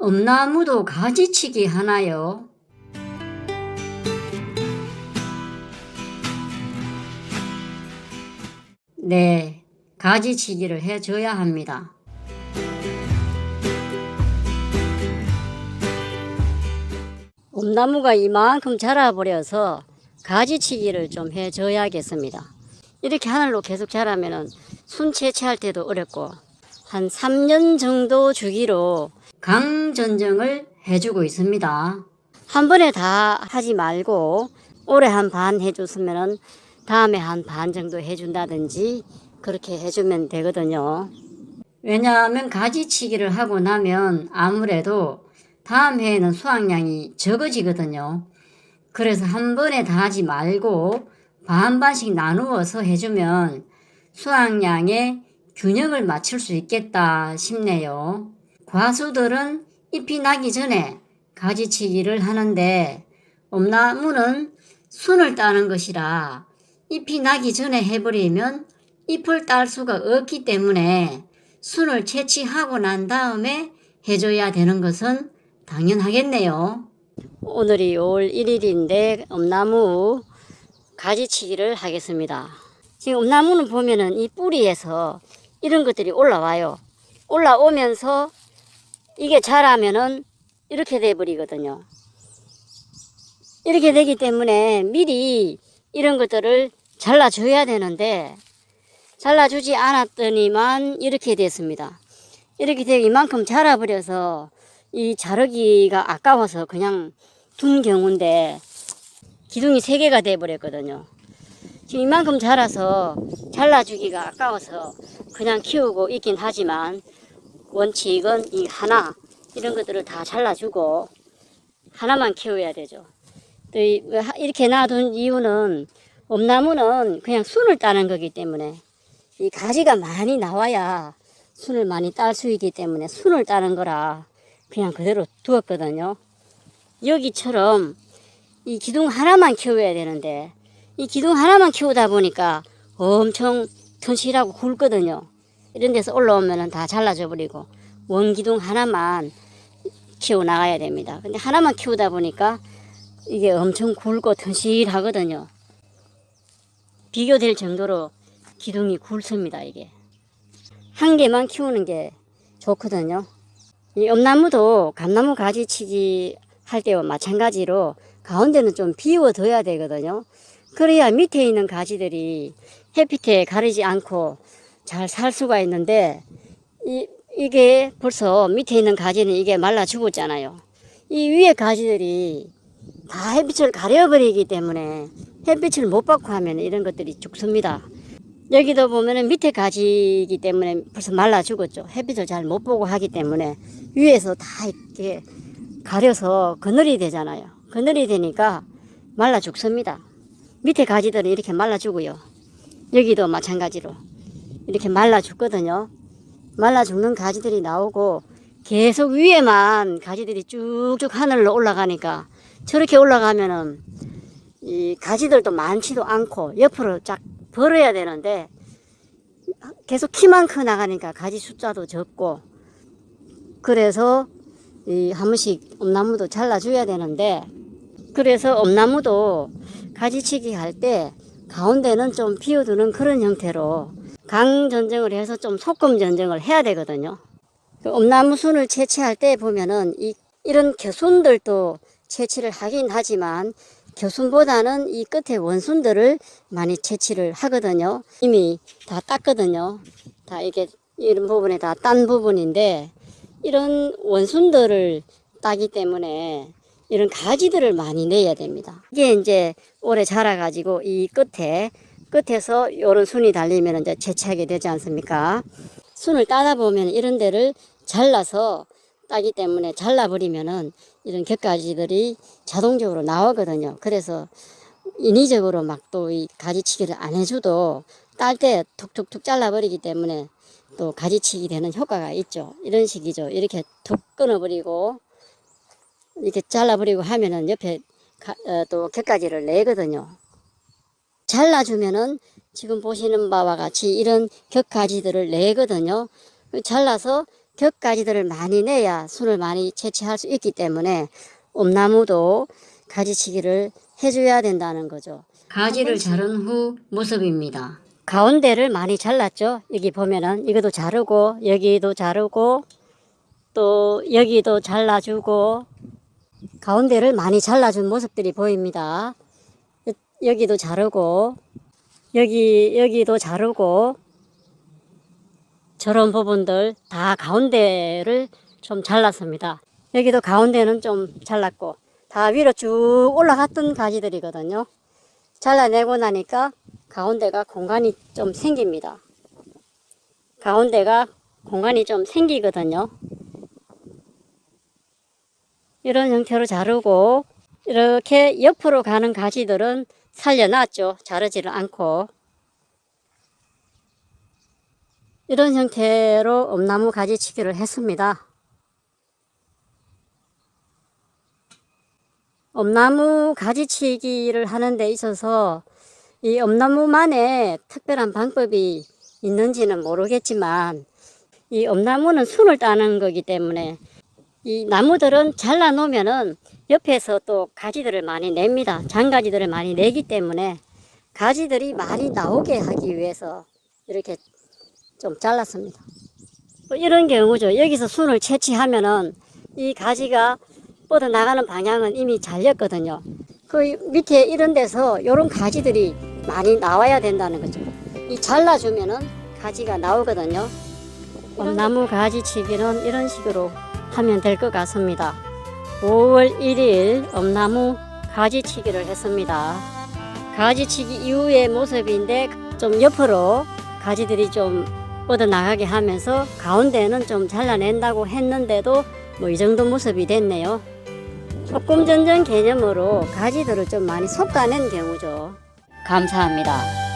엄나무도 가지치기 하나요? 네, 가지치기를 해줘야 합니다. 엄나무가 이만큼 자라버려서 가지치기를 좀 해줘야겠습니다. 이렇게 하늘로 계속 자라면은 순 채취할 때도 어렵고 한 3년 정도 주기로 강전정을 해주고 있습니다. 한 번에 다 하지 말고 올해 한 반 해줬으면은 다음에 한 반 정도 해준다든지 그렇게 해주면 되거든요. 왜냐하면 가지치기를 하고 나면 아무래도 다음 해에는 수확량이 적어지거든요. 그래서 한 번에 다 하지 말고 반반씩 나누어서 해주면 수확량의 균형을 맞출 수 있겠다 싶네요. 과수들은 잎이 나기 전에 가지치기를 하는데 엄나무는 순을 따는 것이라 잎이 나기 전에 해버리면 잎을 딸 수가 없기 때문에 순을 채취하고 난 다음에 해줘야 되는 것은 당연하겠네요. 오늘이 5월 1일인데 엄나무 가지치기를 하겠습니다. 지금 엄나무는 보면은 이 뿌리에서 이런 것들이 올라와요. 올라오면서 이게 자라면은 이렇게 돼 버리거든요. 이렇게 되기 때문에 미리 이런 것들을 잘라줘야 되는데 잘라주지 않았더니만 이렇게 됐습니다. 이렇게 되고 이만큼 자라버려서 이 자르기가 아까워서 그냥 둔 경우인데 기둥이 세 개가 돼 버렸거든요. 지금 이만큼 자라서 잘라주기가 아까워서 그냥 키우고 있긴 하지만 원칙은 이 하나 이런 것들을 다 잘라주고 하나만 키워야 되죠. 또 이- 이렇게 놔둔 이유는 엄나무는 그냥 순을 따는 거기 때문에 이 가지가 많이 나와야 순을 많이 딸 수 있기 때문에 순을 따는 거라 그냥 그대로 두었거든요. 여기처럼 이 기둥 하나만 키워야 되는데 이 기둥 하나만 키우다 보니까 엄청 튼실하고 굵거든요. 이런 데서 올라오면 다 잘라져 버리고 원기둥 하나만 키워 나가야 됩니다. 근데 하나만 키우다 보니까 이게 엄청 굵고 튼실하거든요. 비교될 정도로 기둥이 굵습니다, 이게. 한 개만 키우는 게 좋거든요. 이 엄나무도 감나무 가지치기 할 때와 마찬가지로 가운데는 좀 비워둬야 되거든요. 그래야 밑에 있는 가지들이 햇빛에 가리지 않고 잘 살 수가 있는데 이, 이게 벌써 밑에 있는 가지는 이게 말라 죽었잖아요. 이 위에 가지들이 다 햇빛을 가려버리기 때문에 햇빛을 못 받고 하면 이런 것들이 죽습니다. 여기도 보면은 밑에 가지이기 때문에 벌써 말라 죽었죠. 햇빛을 잘 못 보고 하기 때문에 위에서 다 이렇게 가려서 그늘이 되잖아요. 그늘이 되니까 말라 죽습니다. 밑에 가지들은 이렇게 말라 죽고요. 여기도 마찬가지로 이렇게 말라 죽거든요. 말라 죽는 가지들이 나오고 계속 위에만 가지들이 쭉쭉 하늘로 올라가니까 저렇게 올라가면은 이 가지들도 많지도 않고 옆으로 쫙 벌어야 되는데 계속 키만 커 나가니까 가지 숫자도 적고 그래서 이 한 번씩 엄나무도 잘라줘야 되는데 그래서 엄나무도 가지치기 할 때 가운데는 좀 비워두는 그런 형태로 강 전정을 해서 좀 소금 전정을 해야 되거든요. 그 엄나무 순을 채취할 때 보면은 이 이런 겨순들도 채취를 하긴 하지만 겨순보다는 이 끝에 원순들을 많이 채취를 하거든요. 이미 다 땄거든요. 다 이게 이런 부분에 다 딴 부분인데 이런 원순들을 따기 때문에 이런 가지들을 많이 내야 됩니다. 이게 이제 오래 자라가지고 이 끝에 끝에서 이런 순이 달리면 이제 채취하게 되지 않습니까? 순을 따다 보면 이런 데를 잘라서 따기 때문에 잘라버리면은 이런 곁가지들이 자동적으로 나오거든요. 그래서 인위적으로 막 또 이 가지치기를 안 해줘도 딸 때 툭툭툭 잘라버리기 때문에 또 가지치기 되는 효과가 있죠. 이런 식이죠. 이렇게 툭 끊어버리고 이렇게 잘라버리고 하면은 옆에 가, 어, 또 곁가지를 내거든요. 잘라주면은 지금 보시는 바와 같이 이런 곁가지들을 내거든요. 잘라서 격가지들을 많이 내야 순을 많이 채취할 수 있기 때문에 엄나무도 가지치기를 해줘야 된다는 거죠. 가지를 자른 후 모습입니다. 가운데를 많이 잘랐죠. 여기 보면은 이것도 자르고 여기도 자르고 또 여기도 잘라주고 가운데를 많이 잘라준 모습들이 보입니다. 여- 여기도 자르고 여기 여기도 자르고 저런 부분들 다 가운데를 좀 잘랐습니다. 여기도 가운데는 좀 잘랐고 다 위로 쭉 올라갔던 가지들이거든요. 잘라내고 나니까 가운데가 공간이 좀 생깁니다. 가운데가 공간이 좀 생기거든요. 이런 형태로 자르고 이렇게 옆으로 가는 가지들은 살려놨죠. 자르지를 않고 이런 형태로 엄나무 가지치기를 했습니다. 엄나무 가지치기를 하는 데 있어서 이 엄나무만의 특별한 방법이 있는지는 모르겠지만 이 엄나무는 순을 따는 거기 때문에 이 나무들은 잘라 놓으면은 옆에서 또 가지들을 많이 냅니다. 장가지들을 많이 내기 때문에 가지들이 많이 나오게 하기 위해서 이렇게 좀 잘랐습니다. 뭐 이런 경우죠. 여기서 순을 채취하면은 이 가지가 뻗어 나가는 방향은 이미 잘렸거든요. 그 밑에 이런 데서 이런 가지들이 많이 나와야 된다는 거죠. 이 잘라주면은 가지가 나오거든요. 나무 가지 치기는 이런 식으로 하면 될 것 같습니다. 5월 1일 엄나무 가지치기를 했습니다. 가지치기 이후의 모습인데 좀 옆으로 가지들이 좀 뻗어 나가게 하면서 가운데는 좀 잘라낸다고 했는데도 뭐 이 정도 모습이 됐네요. 조금 전전 개념으로 가지들을 좀 많이 솎아낸 경우죠. 감사합니다.